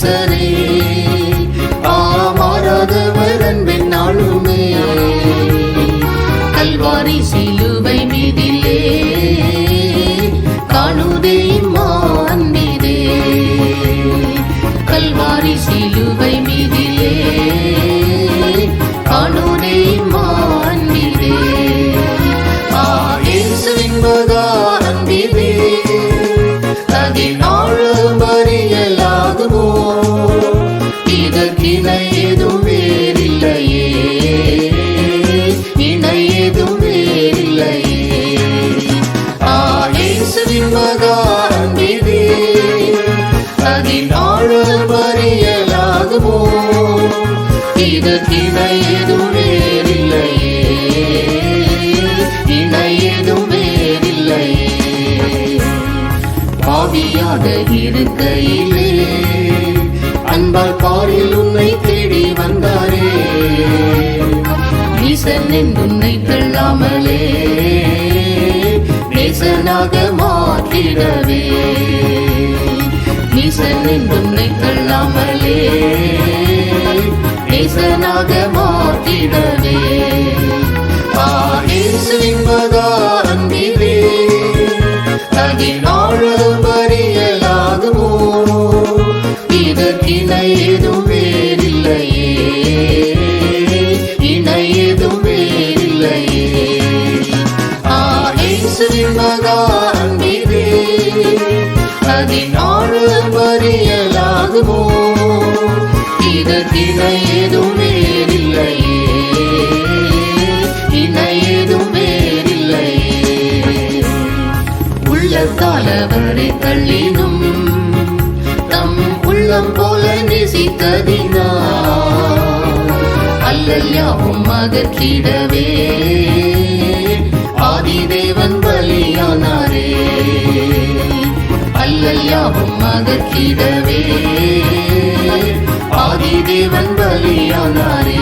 சரே ஆயேசுவின் மகா அன்பிதே அதினாழம் அறியலாகுமோ இதற்கிணை எதுவும் வேறில்லையே இணை எதுவும் வேறில்லையே பாவியாக இருக்கையிலே அன்பால் பாரில் உன்னை தேடி வந்தாரே. ஈசன் உன்னை நேசனாக மாற்றிடவே ஈசன் உன்னை தள்ளாமலே நேசனாக மாற்றிடவே ஆயேசுவின் மகா அன்பிலே அதினாழம் அறியலாகுமோ இதற்கிணை எதுவும் அதினாழம் அறியலாகுமோ இதற்கிணை எதுவும் வேறில்லையே இணை எதுவும் வேறில்லையே உள்ளத்தால் அவரை தள்ளினும் தம் உள்ளம் போல நேசித்ததினா அல்லல் யாவும் அகற்றிடவே யாவும் அகற்றிடவே ஆதிதேவன் பலியானாரே.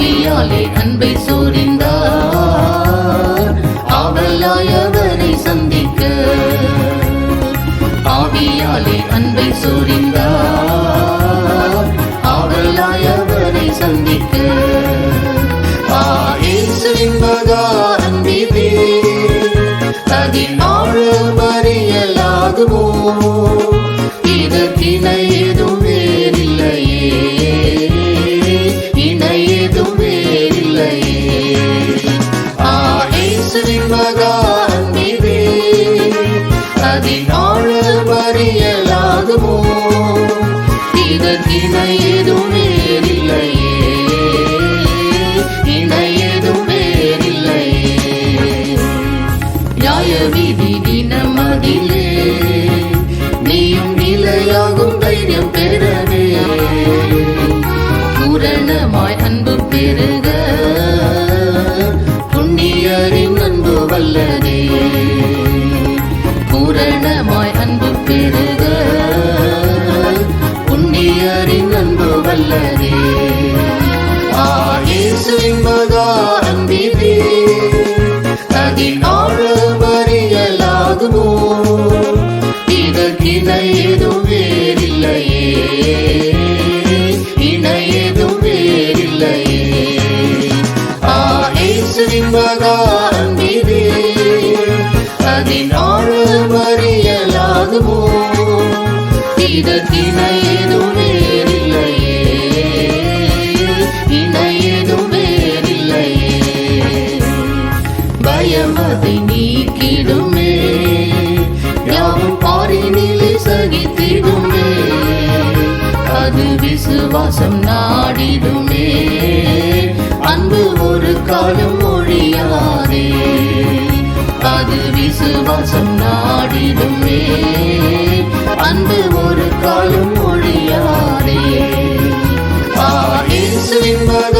ஆவியாலே அன்பை சூரிந்தார் ஆவலாயவரை சந்திக்க. ஆவியாலே அன்பை சூரிந்தார் DVD. அதினாழம் அறியலாகுமோ இதற்கிணை ஏதும் இணை ஏதும் வேறில்லையே பயமதை நீக்கிடுமே. யாவும் பாரினிலே சகித்திடுமே. அது விசுவாசம் நாடிடுமே. அன்பு ஒரு காலம் ஒழியாதே. அது விசுவாசம் நாடிடுமே அன்பு ஒரு காலம் ஒழியாதே. ஆயேசுவின் மகா அன்பிலே